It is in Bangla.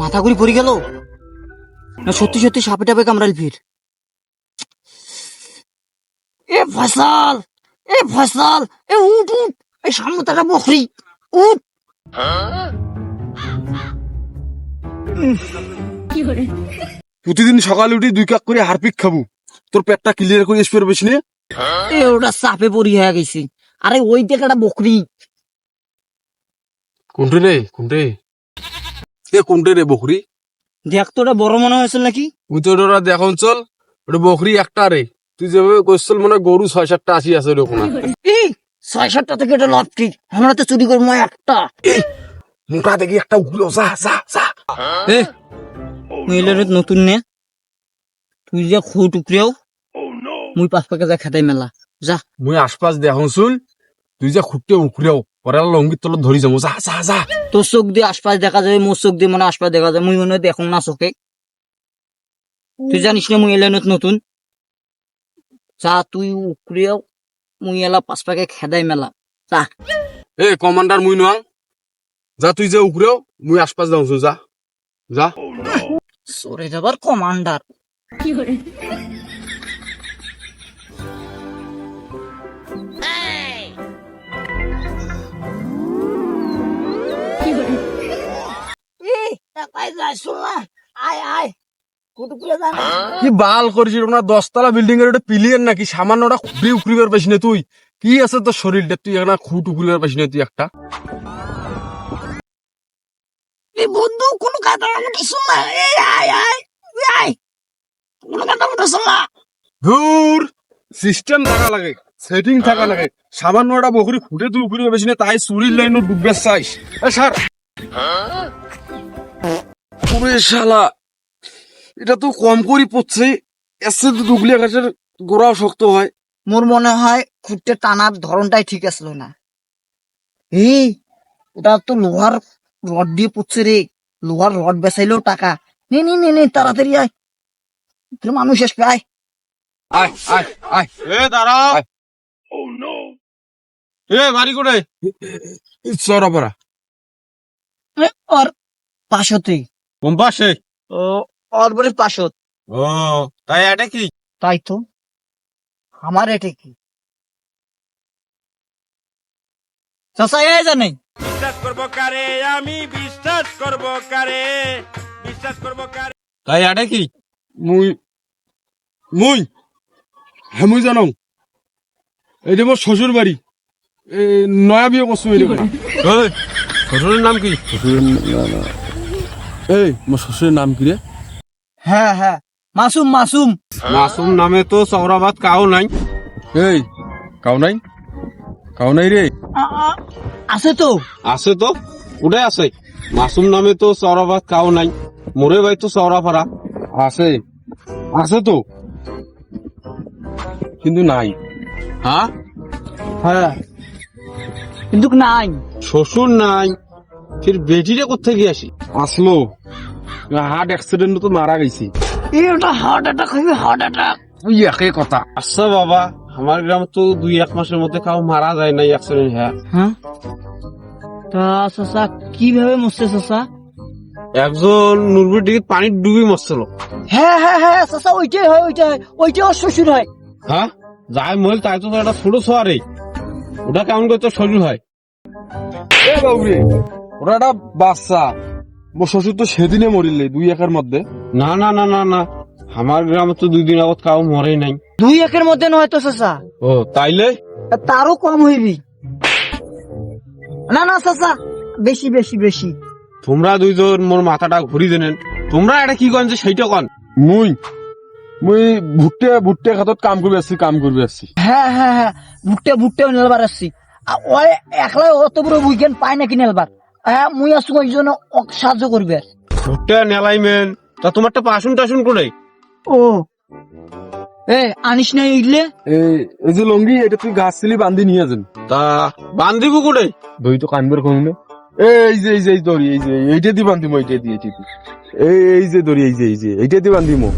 মাথা ঘুরি পড়ে গেল? না সত্যি সত্যি সাপে টাপে কামড়াল ফির এ ফসল এ ফসল এ উঠ উঠ এই সামনে তারা বকরি উঠ। প্রতিদিন সকালে উঠি দুই কাপ করে হারপিক খাব। তোর পেটটা ক্লিয়ার করে স্পের বেশি এ ওটা সাপে পড়ি হয়ে গেছে। আরে ওই দেখ একটা বকরি। কোনটে রে? কোনটে? এ কোনটে রে বকরি? দেখ তো ওটা বড় মনে হয়েছিল নাকি? তুই তো ওরা দেখুন চল। ওটা বকরি একটা রে। তুই যেভাবে করছিল মনে গরু ছয় সাতটা আসি আছে ওরকম। এই ছয় সাতটা থেকে এটা লটকি। আমরা তো চুরি করব একটা। মোটা দেখি একটা উঠল যা যা যা। মহিলার নতুন নে তুই যে খু টুকরেও মুই পাঁচ পাকে যা খেতাই মেলা যা মুই আশপাশ চুল তুই যে খুঁটতে উখরেও পরে লঙ্গির তলত ধরি যাব যা যা যা তোর চোখ দিয়ে আশপাশ দেখা যাবে মোর চোখ দিয়ে মানে আশপাশ দেখা যায় মুই মনে দেখুন না চোখে তুই জানিস না মুই এলাইনত নতুন যা তুই উকরিয়াও মুই এলা পাঁচ পাকে খেদাই মেলা যা এ কমান্ডার মুই নোয়াং যা তুই যে উখরেও মুই আশপাশ যাও যা যা সরে যাবার কমান্ডার। কি বাল করেছিস না দশতলা বিল্ডিং এর ওটা পিলিয়ন নাকি? সামান্য ওটা খুঁড়ি উখরিবার পাইছি না তুই। কি আছে তোর শরীরটা? তুই একটা খুঁট উখরিবার পাইছি না তুই একটা? এই বন্ধু কোনো কথা আমাকে শোন এই আয় আয় আয়। কোনো কথা আমাকে শোন না। ধুর সিস্টেম থাকা লাগে সেটিং থাকা লাগে। সামান্য একটা বকরি খুঁটে তুই উখরি পাইছি না তাই চুরির লাইন ডুববে চাইস। এ স্যার ওরে শালা এটা তো কম করি পড়ছে। এসে তো দুগলিয়া গাছের গোড়াও শক্ত হয়। মোর মনে হয় খুঁটতে টানার ধরনটাই ঠিক আসলো না। এই ওটা তো লোহার রড দিয়ে পড়ছে রে। লোহার রড বেচাইলেও টাকা। নে নে নে নে তাড়াতাড়ি আয়। তুই মানুষ আসবে আয়। আয় আয় আয়। এ দাঁড়াও। এ বাড়ি করে এ, ওর পাশতে কোন পাশে? ও ওর বলে পাশত। ও তাই এটা কি? তাই তো। আমার এটা কি? চাষা এ জানে। বিশ্বাস করব কারে? আমি বিশ্বাস করব কারে? বিশ্বাস করব কারে? তাই এটা কি? মুই। মুই। হ্যাঁ মুই জানো। এটা মোর শ্বশুর বাড়ি এ, নয়া বিয়ে করছ এই শ্বশুরের নাম কি? এই মোর শ্বশুরের নাম কি রে হ্যাঁ হ্যাঁ মাসুম মাসুম। মাসুম নামে তো সৌরাবাদ কাউ নাই। এই কাউ নাই? কাউ নাই রে আ, আ, আছে তো? আছে তো? উঠে আছে? মাসুম নামে তো সৌরাবাদ কাউ নাই। মোরে ভাই তো সৌরাপাড়া আছে। আছে তো? কিন্তু নাই। হ্যাঁ হ্যাঁ। কিন্তু নাই। শ্বশুর নাই। ফির বেটিরে কোথেকে গিয়ে আসি? আসলো। হার্ট অ্যাক্সিডেন্ট তো মারা গেছি। এই ওটা হার্ট অ্যাটাক হইবে হার্ট অ্যাটাক ওই একই কথা। আচ্ছা বাবা। আমার গ্রাম তো দুই এক মাসের মধ্যে কাউ মারা যায় নাই অ্যাক্সিডেন্ট হ্যাঁ। হ্যাঁ? তা চাচা কীভাবে মরছে চাচা একজন নুরবির দিকে পানি ডুবি মরছিল। হ্যাঁ হ্যাঁ হ্যাঁ চাচা ওইটাই হয় ওইটাই হয় ওইটাই ওর শ্বশুর হয়। হ্যাঁ? যাই মহিল তাই তো একটা ছোট ছোয়ারে ওটা কেমন করে তোর শরীর হয়? এ বাবুরে ওটা একটা বাচ্চা। মোর শ্বশুর তো সেদিনে মরিলে দুই একের মধ্যে। না না না না না। আমার গ্রামে তো দুই দিন আগত কাউ মরে নাই। দুই একের মধ্যে নয় তো চাচা। ও তাইলে? তারও কম হইবি। না না চাচা বেশি বেশি বেশি। তোমরা দুইজন মোর মাথাটা ঘুরি দেনেন। তোমরা এটা কি কন যে সেইটা কন? মুই মুই ভুট্টে ভুট্টে খাতত কাম করবে আসছি কাম করবে আসছি হ্যাঁ হ্যাঁ হ্যাঁ ভুট্টে ভুট্টে নেলবার আসছি আর ওই একলাই অত বড় উইকেন্ড পায় নাকি নেলবার? হ্যাঁ মুই আসছি ওই জন্য সাহায্য করবে। ভুট্টে নেলাইমেন তা তোমারটা পাশুন টাসুন করে ও এ আনিস না ইডলে এই যে লঙ্গি এটা তুই গাছ ছিলি বান্ধি নিয়ে যান তা বান্ধিব করে দই তো কানবার না। এই যে এই যে এই দড়ি এই যে এইটা দি বান্ধিমো এইটা দি এইটা দি এই এই যে দড়ি এই যে এই যে এইটা দি বান্ধিমো